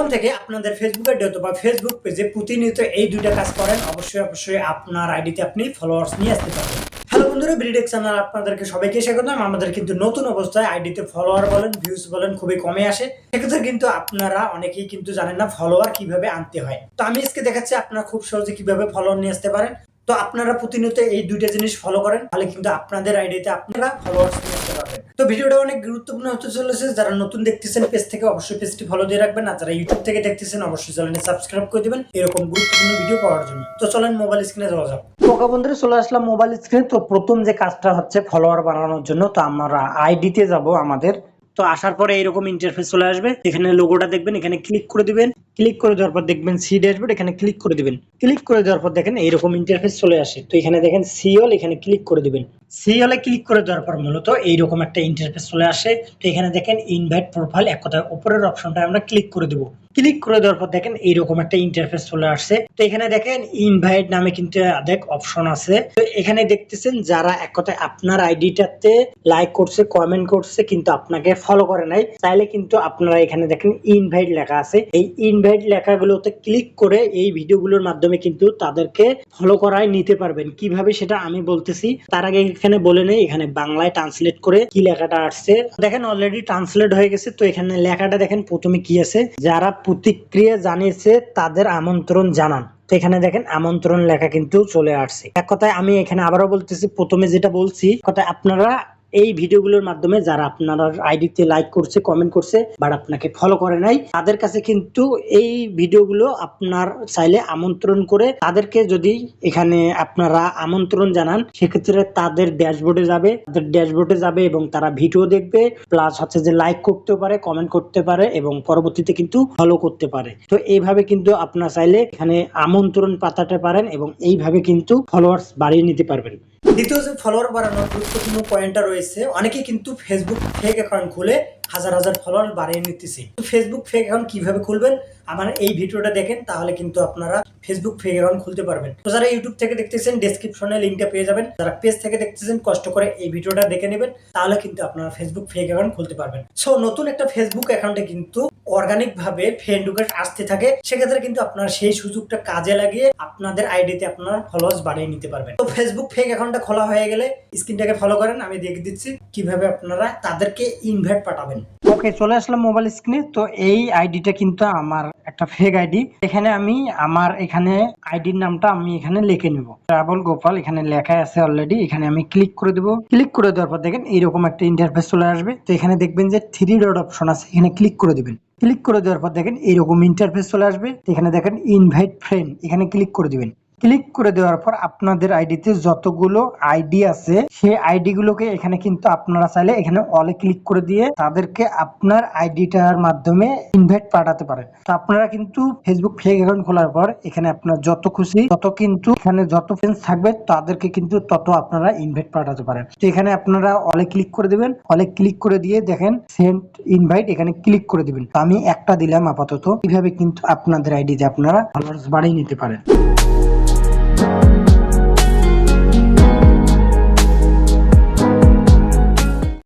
এখন থেকে আপনাদের ফেসবুক আইডি অথবা ফেসবুক পেজে প্রতিনিয়ত এই দুইটা কাজ করেন, অবশ্যই অবশ্যই আপনার আইডিতে আপনি ফলোয়ার্স নিয়ে আসতে পারবেন। হ্যালো বন্ধুরা ব্রিডেক চ্যানেল আপনাদেরকে সবাইকে স্বাগতম আমাদের কিন্তু নতুন অবস্থায় আইডিতে ফলোয়ার বলেন ভিউজ বলেন, খুবই কমে আসে। সেক্ষেত্রে কিন্তু আপনারা অনেকেই কিন্তু জানেন না ফলোয়ার কীভাবে আনতে হয়। তো আমি আজকে দেখাচ্ছি আপনারা খুব সহজে কীভাবে ফলোয়ার নিয়ে আসতে পারেন। তো আপনারা প্রতিনিয়ত এই দুইটা জিনিস ফলো করেন, তাহলে কিন্তু আপনাদের আইডিতে আপনারা ফলোয়ার্স নিয়ে আসতে পারবেন। তো ভিডিওটা অনেক গুরুত্বপূর্ণ হতে চলেছে। যারা নতুন দেখতেছেন, পেজ থেকে অবশ্যই পেজটি ফলো দিয়ে রাখবেন। আর যারা ইউটিউব থেকে দেখতেছেন, অবশ্যই চ্যানেলটি সাবস্ক্রাইব করে দিবেন। এরকম গুরুত্বপূর্ণ ভিডিও পাওয়ার জন্য। তো চলেন মোবাইল স্ক্রিনে যাওয়া যাক। ওকে বন্ধুরা, চলে আসলাম মোবাইল স্ক্রিনে তো প্রথম যে কাজটা হচ্ছে ফলোয়ার বানানোর জন্য, তো আমরা আইডিতে যাব আমাদের। তো আসার পরে এরকম ইন্টারফেস চলে আসবে। এখানে লোগোটা দেখবেন, এখানে ক্লিক করে দিবেন। ক্লিক করে দেওয়ার পর দেখবেন সি ড্যাশবোর্ড এখানে ক্লিক করে দিবেন। ক্লিক করে দেওয়ার পর দেখেন এইরকম ইন্টারফেস চলে আসে। তো এখানে দেখেন সিওল এখানে ক্লিক করে দিবেন। সিওলে ক্লিক করে দেওয়ার পর মূলত এইরকম একটা ইন্টারফেস চলে আসে। তো এখানে দেখেন ইনভাইট প্রোফাইল এক কথায় উপরের অপশনটা আমরা ক্লিক করে দেবো। ক্লিক করে দেওয়ার পর দেখেন এইরকম একটা ইন্টারফেস চলে আসছে তো এখানে দেখেন ইনভাইট নামে কিন্তু অনেক অপশন আছে। তো এখানে দেখতেছেন যারা এক কথায় আপনার আইডিটাতে লাইক করছে কমেন্ট করছে কিন্তু আপনাকে ফলো করে নাই, তাইলে কিন্তু আপনারা এখানে দেখেন ইনভাইট লেখা আছে। এই ইনভাইট লেখাগুলোতে ক্লিক করে এই ভিডিওগুলোর মাধ্যমে কিন্তু তাদেরকে ফলো করায় নিতে পারবেন। কীভাবে সেটা আমি বলতেছি, তার আগে এখানে বলে নেই, এখানে বাংলায় ট্রান্সলেট করে কি লেখাটা আসছে। দেখেন অলরেডি ট্রান্সলেট হয়ে গেছে, তো এখানে লেখাটা দেখেন প্রথমে কি আছে। যারা প্রতিক্রিয়া জানিয়েছে, তাদের আমন্ত্রণ জানান। এখানে দেখেন আমন্ত্রণ লেখা কিন্তু চলে আসছে। এক কথায় আমি এখানে আবারও বলতেছি, প্রথমে যেটা বলছি কথায় আপনারা এই ভিডিওগুলোর মাধ্যমে যারা আপনার আইডিতে লাইক করছে কমেন্ট করছে বাট আপনাকে ফলো করে নাই, তাদের কাছে কিন্তু এই ভিডিওগুলো আপনার চাইলে আমন্ত্রণ করে তাদেরকে যদি এখানে আপনারা আমন্ত্রণ জানান, সেক্ষেত্রে তাদের ড্যাশবোর্ডে যাবে, তাদের ড্যাশবোর্ডে যাবে এবং তারা ভিডিও দেখবে প্লাস হচ্ছে যে লাইক করতে পারে কমেন্ট করতে পারে এবং পরবর্তীতে কিন্তু ফলো করতে পারে। তো এইভাবে কিন্তু আপনার চাইলে এখানে আমন্ত্রণ পাতাতে পারেন এবং এইভাবে কিন্তু ফলোয়ার্স বাড়িয়ে নিতে পারবেন। দ্বিতীয় যে ফলোয়ার বাড়ানোর গুরুত্বপূর্ণ পয়েন্টটা রয়েছে অনেকে কিন্তু ফেসবুক ফেক অ্যাকাউন্ট খুলে হাজার হাজার ফলোয়ার বাড়িয়ে নিতেছে। ফেসবুক ফেক অ্যাকাউন্ট কীভাবে খুলবেন? আমার এই ভিডিওটা দেখেন, তাহলে কিন্তু আপনারা ফেসবুক ফেক অ্যাকাউন্ট খুলতে পারবেন। তো যারা ইউটিউব থেকে দেখতেছেন ডেসক্রিপশনে লিঙ্কটা পেয়ে যাবেন। যারা পেজ থেকে দেখতেছেন, কষ্ট করে এই ভিডিওটা দেখে নেবেন, তাহলে কিন্তু আপনারা ফেসবুক ফেক অ্যাকাউন্ট খুলতে পারবেন। সো নতুন একটা ফেসবুক অ্যাকাউন্টে কিন্তু অর্গানিক ভাবে ফ্রেন্ড রিকোয়েস্ট আসতে থাকে, সেক্ষেত্রে কিন্তু আপনারা সেই সুযোগটা কাজে লাগিয়ে আপনাদের আইডিতে আপনার ফলোয়ার্স বাড়িয়ে নিতে পারবেন। তো ফেসবুক ফেক অ্যাকাউন্টটা খোলা হয়ে গেলে স্ক্রিনটাকে ফলো করেন, আমি দেখে দিচ্ছি কীভাবে আপনারা তাদেরকে ইনভাইট পাঠাবেন। ওকে চলে আসলাম মোবাইল স্ক্রিনে তো এই আইডিটা কিন্তু আমার একটা ফেক আইডি এখানে আমি আমার এখানে আইডির নামটা আমি এখানে লিখে নেব। ট্রাভেল গোপাল এখানে লেখা আছে অলরেডি এখানে আমি ক্লিক করে দেবো। ক্লিক করে দেওয়ার পর দেখেন এইরকম একটা ইন্টারফেস চলে আসবে। তো এখানে দেখবেন যে থ্রি ডট অপশন আছে, এখানে ক্লিক করে দিবেন। ক্লিক করে দেওয়ার পর দেখেন এইরকম ইন্টারফেস চলে আসবে। এখানে দেখেন ইনভাইট ফ্রেন্ড এখানে ক্লিক করে দিবেন। ক্লিক করে দেওয়ার পর আপনাদের আইডিতে যতগুলো আইডি আছে, সেই আইডি গুলোকে এখানে কিন্তু আপনারা চাইলে এখানে অলে ক্লিক করে দিয়ে তাদেরকে আপনার আইডিটার মাধ্যমে ইনভাইট পাঠাতে পারেন। তো আপনারা কিন্তু ফেসবুক ফেক অ্যাকাউন্ট খোলার পর এখানে আপনার যত খুশি তত কিন্তু এখানে যত ফ্রেন্ডস থাকবে তাদেরকে কিন্তু তত আপনারা ইনভাইট পাঠাতে পারেন। তো এখানে আপনারা অলে ক্লিক করে দিবেন। অলে ক্লিক করে দিয়ে দেখেন সেন্ড ইনভাইট এখানে ক্লিক করে দিবেন। তো আমি একটা দিলাম আপাতত। এইভাবে কিন্তু আপনাদের আইডিতে আপনারা ফলোয়ার্স বাড়িয়ে নিতে পারেন।